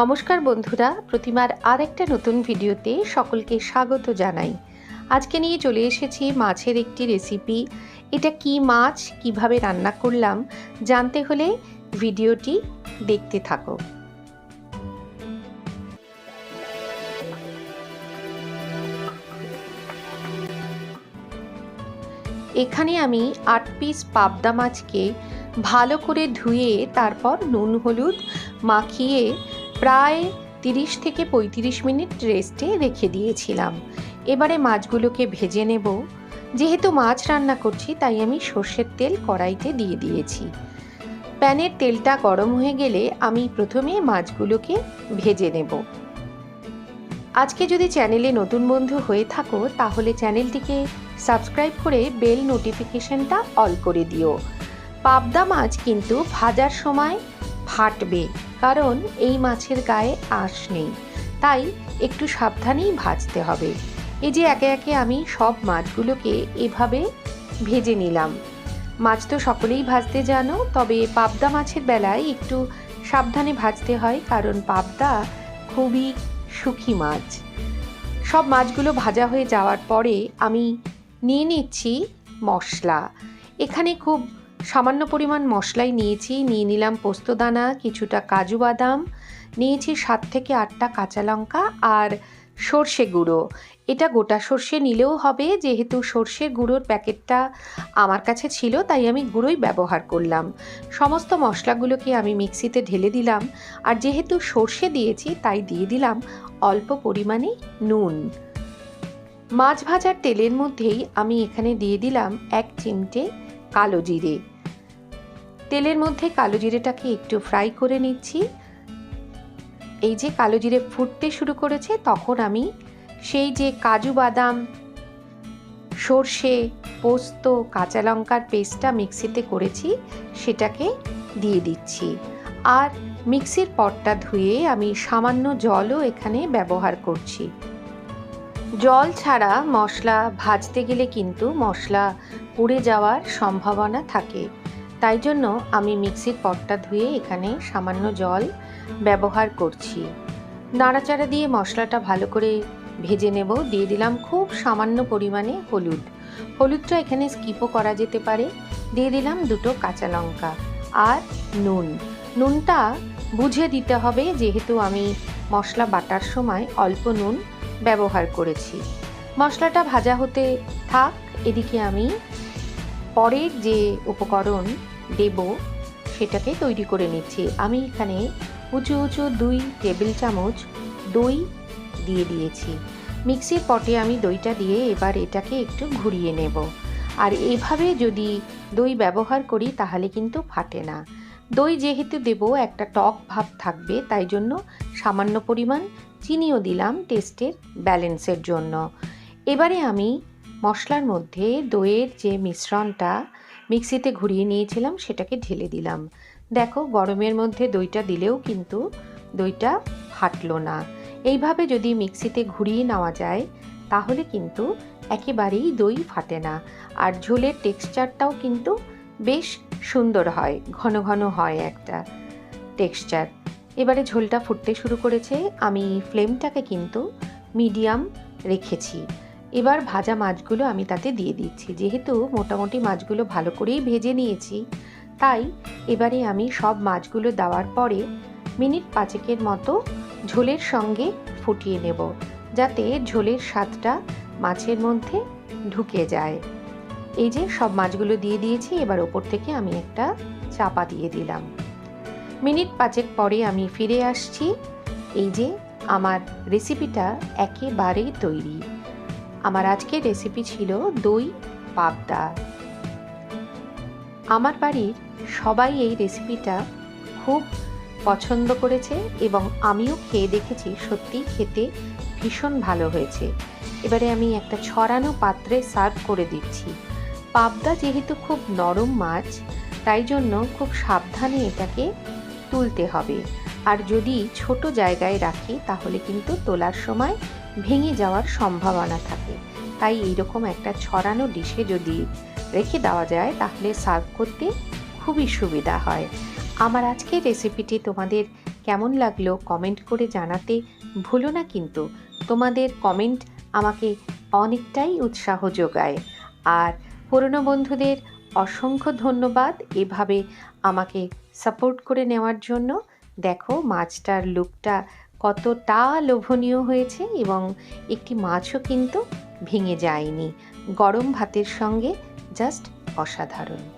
নমস্কার বন্ধুরা, প্রতিমার আর একটা নতুন ভিডিওতে সকলকে স্বাগত জানাই। আজকে নিয়ে চলে এসেছি মাছের একটি রেসিপি এটা কি মাছ, কীভাবে রান্না করলাম, জানতে হলে ভিডিওটি দেখতে থাকো। এখানে আমি আট পিস পাবদা মাছকে ভালো করে ধুয়ে তারপর নুন, হলুদ মাখিয়ে প্রায় তিরিশ থেকে পঁয়ত্রিশ মিনিট রেস্টে রেখে দিয়েছিলাম। এবারে মাছগুলোকে ভেজে নেব। যেহেতু মাছ রান্না করছি, তাই আমি সর্ষের তেল কড়াইতে দিয়ে দিয়েছি। প্যানের তেলটা গরম হয়ে গেলে আমি প্রথমে মাছগুলোকে ভেজে নেব। আজকে যদি চ্যানেলে নতুন বন্ধু হয়ে থাকো, তাহলে চ্যানেলটিকে সাবস্ক্রাইব করে বেল নোটিফিকেশনটা অল করে দিও। পাবদা মাছ কিন্তু ভাজার সময় ফাটবে, কারণ এই মাছের গায়ে আঁশ নেই। তাই একটু সাবধানেই ভাজতে হবে। এই যে একে একে আমি সব মাছগুলোকে এভাবে ভেজে নিলাম। মাছ তো সকলেই ভাজতে জানো, তবে পাবদা মাছের বেলায় একটু সাবধানে ভাজতে হয়, কারণ পাবদা খুবই সুখী মাছ। সব মাছগুলো ভাজা হয়ে যাওয়ার পরে আমি নিয়ে নিচ্ছি মশলা। এখানে খুব সামান্য পরিমাণ মশলাই নিয়েছি, নিয়ে নিলাম পোস্তদানা, কিছুটা কাজু বাদাম, নিয়েছি সাত থেকে আটটা কাঁচা লঙ্কা আর সর্ষে গুঁড়ো। এটা গোটা সর্ষে নিলেও হবে, যেহেতু সর্ষের গুঁড়োর প্যাকেটটা আমার কাছে ছিল, তাই আমি গুঁড়োই ব্যবহার করলাম। সমস্ত মশলাগুলোকে আমি মিক্সিতে ঢেলে দিলাম, আর যেহেতু সর্ষে দিয়েছি, তাই দিয়ে দিলাম অল্প পরিমাণে নুন। মাছ ভাজার তেলের মধ্যেই আমি এখানে দিয়ে দিলাম এক চিমটে কালো জিরে। তেলের মধ্যে কালো জিরেটাকে একটু ফ্রাই করে নিচ্ছি। এই যে কালো জিরে ফুটতে শুরু করেছে, তখন আমি সেই যে কাজু বাদাম, সর্ষে, পোস্ত, কাঁচা লঙ্কার পেস্টটা মিক্সিতে করেছি, সেটাকে দিয়ে দিচ্ছি। আর মিক্সির পটটা ধুয়ে আমি সামান্য জলও এখানে ব্যবহার করছি। জল ছাড়া মশলা ভাজতে গেলে কিন্তু মশলা পুড়ে যাওয়ার সম্ভাবনা থাকে। তাই জন্য আমি মিক্সির পটটা ধুয়ে এখানে সামান্য জল ব্যবহার করছি। নাড়াচাড়া দিয়ে মশলাটা ভালো করে ভেজে নেব। দিয়ে দিলাম খুব সামান্য পরিমাণে হলুদ। হলুদটা এখানে স্কিপও করা যেতে পারে। দিয়ে দিলাম দুটো কাঁচা লঙ্কা আর নুন। নুনটা বুঝে দিতে হবে, যেহেতু আমি মশলা বাটার সময় অল্প নুন ব্যবহার করেছি। মশলাটা ভাজা হতে থাক, এদিকে আমি পরের যে উপকরণ দেব, সেটাকে তৈরি করে নিচ্ছি। আমি এখানে উঁচু উঁচু দুই টেবিল চামচ দই দিয়ে দিয়েছি। মিক্সির পটে আমি দইটা দিয়ে এবার এটাকে একটু ঘুরিয়ে নেব। আর এভাবে যদি দই ব্যবহার করি, তাহলে কিন্তু ফাটে না। দই যেহেতু দেব, একটা টক ভাব থাকবে, তাই জন্য সামান্য পরিমাণ চিনিও দিলাম টেস্টের ব্যালেন্সের জন্য। এবারে আমি মশলার মধ্যে দইয়ের যে মিশ্রণটা মিক্সিতে ঘুরিয়ে নিয়েছিলাম, সেটাকে ঢেলে দিলাম। দেখো, গরমের মধ্যে দইটা দিলেও কিন্তু দইটা ফাটলো না। এইভাবে যদি মিক্সিতে ঘুরিয়ে নেওয়া যায়, তাহলে কিন্তু একেবারেই দই ফাটে না। আর ঝোলের টেক্সচারটাও কিন্তু বেশ সুন্দর হয়, ঘন ঘন হয় একটা টেক্সচার। এবারে ঝোলটা ফুটতে শুরু করেছে। আমি ফ্লেমটাকে কিন্তু মিডিয়াম রেখেছি। এবার ভাজা মাছগুলো আমি তাতে দিয়ে দিচ্ছি। যেহেতু মোটামুটি মাছগুলো ভালো করেই ভেজে নিয়েছি, তাই এবারে আমি সব মাছগুলো দেওয়ার পরে মিনিট পাঁচেকের মতো ঝোলের সঙ্গে ফুটিয়ে নেব, যাতে ঝোলের স্বাদটা মাছের মধ্যে ঢুকে যায়। এই যে সব মাছগুলো দিয়ে দিয়েছি, এবার ওপর থেকে আমি একটা চাপা দিয়ে দিলাম। মিনিট পাঁচেক পরে আমি ফিরে আসছি। এই যে, আমার রেসিপিটা একেবারেই তৈরি। আমার আজকের রেসিপি ছিল দই পাবদা। আমার বাড়ির সবাই এই রেসিপিটা খুব পছন্দ করেছে এবং আমিও খেয়ে দেখেছি, সত্যিই খেতে ভীষণ ভালো হয়েছে। এবারে আমি একটা ছড়ানো পাত্রে সার্ভ করে দিচ্ছি। পাবদা যেহেতু খুব নরম মাছ, তাই জন্য খুব সাবধানে এটাকে তুলতে হবে। আর যদি ছোট জায়গায় রাখি, তাহলে কিন্তু তোলার সময় ভেঙে যাওয়ার সম্ভাবনা থাকে। তাই এইরকম একটা ছড়ানো ডিশে যদি রেখে দেওয়া যায়, তাহলে সার্ভ করতে খুবই সুবিধা হয়। আমার আজকের রেসিপিটি তোমাদের কেমন লাগল কমেন্ট করে জানাতে ভুলো না কিন্তু। তোমাদের কমেন্ট আমাকে অনেকটাই উৎসাহ যোগায়। আর পুরনো বন্ধুদের অসংখ্য ধন্যবাদ এভাবে আমাকে সাপোর্ট করে নেওয়ার জন্য। দেখো মাছটার লুকটা কতটা লোভনীয় হয়েছে এবং একটি মাছও কিন্তু ভেঙে যায়নি। গরম ভাতের সঙ্গে জাস্ট অসাধারণ।